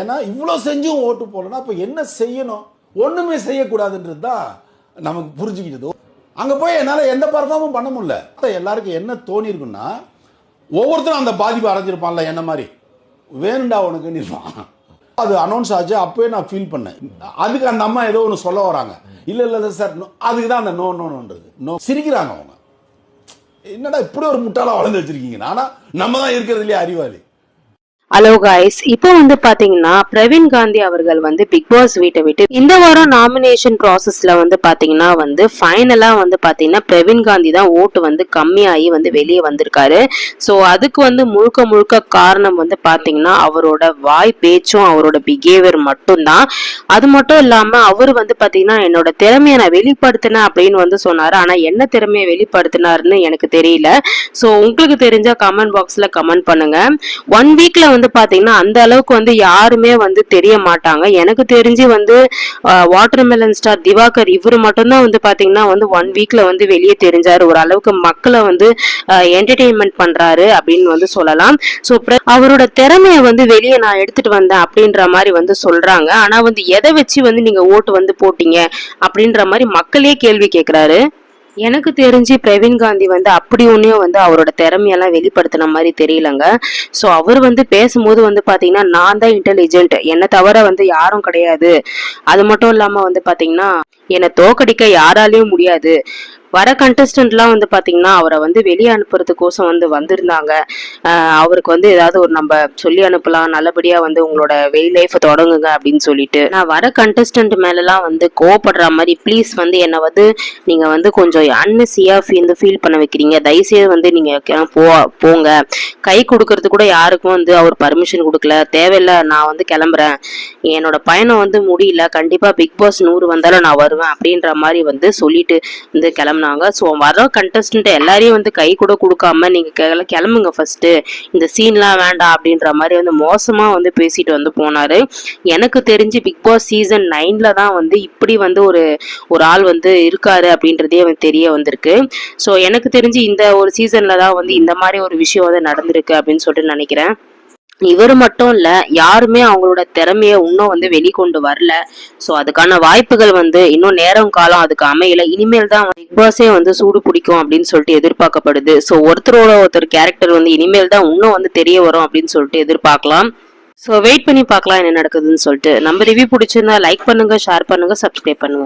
ஏன்னா இவ்வளோ செஞ்சும் ஓட்டு போடலன்னா அப்போ என்ன செய்யணும்? ஒன்றுமே செய்யக்கூடாதுன்றது தான் நமக்கு புரிஞ்சுக்கிட்டது. அங்கே போய் என்னால் எந்த பர்ஃபார்மும் பண்ண முடியல. எல்லாருக்கும் என்ன தோணியிருக்குன்னா ஒவ்வொருத்தரும் அந்த பாதிப்பு அடைஞ்சிருப்பான்ல என்ன மாதிரி? வேணுண்டா உனக்குன்னு இருப்பான் அது அனௌன்ஸ் ஆச்சு அப்போயே நான் ஃபீல் பண்ணேன். அதுக்கு அந்த அம்மா ஏதோ ஒன்று சொல்ல வராங்க. இல்லை இல்லை சார் அதுக்கு தான் அந்த நோ நோன்றது நோ சிரிக்கிறாங்க அவங்க. என்னடா இப்படி ஒரு முட்டாளாக வளர்ந்து வச்சிருக்கீங்க? ஆனால் நம்ம தான் இருக்கிறதுலயே அறிவாளி. ஹலோ காய்ஸ் இப்போ வந்து பாத்தீங்கன்னா பிரவீன் காந்தி அவர்கள் வந்து பிக் பாஸ் வீட்டை விட்டு இந்த வாரம் நாமினேஷன் ப்ராசஸ்ல வந்து பாத்தீங்கன்னா வந்து ஃபைனலா வந்து பாத்தீங்கன்னா பிரவீன் காந்தி தான் ஓட்டு வந்து கம்மியாகி வந்து வெளியே வந்திருக்காரு. ஸோ அதுக்கு வந்து முழுக்க முழுக்க காரணம் வந்து பாத்தீங்கன்னா அவரோட வாய் பேச்சும் அவரோட பிஹேவியர் மட்டும்தான். அது மட்டும் இல்லாம அவர் வந்து பாத்தீங்கன்னா என்னோட திறமையை நான் வெளிப்படுத்தினேன் அப்படின்னு வந்து சொன்னாரு. ஆனா என்ன திறமையை வெளிப்படுத்தினாருன்னு எனக்கு தெரியல. ஸோ உங்களுக்கு தெரிஞ்சா கமெண்ட் பாக்ஸ்ல கமெண்ட் பண்ணுங்க. ஒன் வீக்ல வந்து பாத்தீங்கன்னா அந்த அளவுக்கு வந்து யாருமே வந்து தெரிய மாட்டாங்க. எனக்கு தெரிஞ்சு வந்து வாட்டர் மெலன் ஸ்டார் திவாகர் இவர் மட்டும்தான் வந்து பாத்தீங்கன்னா வந்து ஒன் வீக்ல வந்து வெளியே தெரிஞ்சாரு. ஒரு அளவுக்கு மக்களை வந்து என்டர்டெயின்மெண்ட் பண்றாரு அப்படின்னு வந்து சொல்லலாம். ஸோ அவரோட திறமையை வந்து வெளியே நான் எடுத்துட்டு வந்தேன் அப்படின்ற மாதிரி வந்து சொல்றாங்க. ஆனா வந்து எதை வச்சு வந்து நீங்க ஓட்டு வந்து போட்டீங்க அப்படின்ற மாதிரி மக்களே கேள்வி கேட்கிறாரு எனக்கு தெரிஞ்சு பிரவீன் காந்தி வந்து அப்படி ஒன்றையும் வந்து அவரோட திறமையெல்லாம் வெளிப்படுத்தின மாதிரி தெரியலங்க. ஸோ அவர் வந்து பேசும்போது வந்து பார்த்தீங்கன்னா நான் தான் இன்டெலிஜென்ட் என்னை தவிர வந்து யாரும் கிடையாது. அது மட்டும் இல்லாமல் வந்து பார்த்தீங்கன்னா என்னை தோக்கடிக்க யாராலையும் முடியாது. வர கண்டஸ்டன்ட்லாம் வந்து பார்த்தீங்கன்னா அவரை வந்து வெளியே அனுப்புறதுக்கோசம் வந்து வந்திருந்தாங்க. அவருக்கு வந்து ஏதாவது ஒரு நம்ம சொல்லி அனுப்பலாம் நல்லபடியாக வந்து உங்களோட வெயில் லைஃப்பை தொடங்குங்க அப்படின்னு சொல்லிட்டு. நான் வர கண்டஸ்டன்ட் மேலலாம் வந்து கோவப்படுற மாதிரி ப்ளீஸ் வந்து என்னை வந்து நீங்கள் வந்து கொஞ்சம் அன்னசியாக வந்து ஃபீல் பண்ண வைக்கிறீங்க. தயவுசெய்து வந்து நீங்கள் போ போங்க. கை கொடுக்கறது கூட யாருக்கும் வந்து அவர் பர்மிஷன் கொடுக்கல. தேவையில்ல நான் வந்து கிளம்புறேன். என்னோட பயணம் வந்து முடியல. கண்டிப்பாக பிக் பாஸ் நூறு வந்தாலும் நான் வருவேன். அப்படின்ற மாதிரி வந்து சொல்லிட்டு வந்து சொன்னாங்க. ஸோ வர கண்டஸ்டன்ட் எல்லாரையும் வந்து கை கூட கொடுக்காம நீங்கள் கிளம்புங்க ஃபஸ்ட்டு இந்த சீன்லாம் வேண்டாம் அப்படின்ற மாதிரி வந்து மோசமாக வந்து பேசிட்டு வந்து போனார். எனக்கு தெரிஞ்சு பிக் பாஸ் சீசன் நைனில் தான் வந்து இப்படி வந்து ஒரு ஒரு ஆள் வந்து இருக்காரு அப்படின்றதே வந்து தெரிய வந்திருக்கு. ஸோ எனக்கு தெரிஞ்சு இந்த ஒரு சீசனில் தான் வந்து இந்த மாதிரி ஒரு விஷயம் வந்து நடந்திருக்கு அப்படின்னு சொல்லிட்டு நினைக்கிறேன். இவர் மட்டும் இல்ல யாருமே அவங்களோட திறமைய இன்னும் வந்து வெளிக்கொண்டு வரல. சோ அதுக்கான வாய்ப்புகள் வந்து இன்னும் நேரம் காலம் அதுக்கு அமையல. இனிமேல் தான் பிக் பாஸே வந்து சூடு பிடிக்கும் அப்படின்னு சொல்லிட்டு எதிர்பார்க்கப்படுது. சோ ஒருத்தரோட ஒருத்தர் கேரக்டர் வந்து இனிமேல் தான் இன்னும் வந்து தெரிய வரும் அப்படின்னு சொல்லிட்டு எதிர்பார்க்கலாம். ஸோ வெயிட் பண்ணி பார்க்கலாம் என்ன நடக்குதுன்னு சொல்லிட்டு. நம்ம ரிவ்யூ பிடிச்சிருந்தா லைக் பண்ணுங்க ஷேர் பண்ணுங்க சப்ஸ்கிரைப் பண்ணுங்க.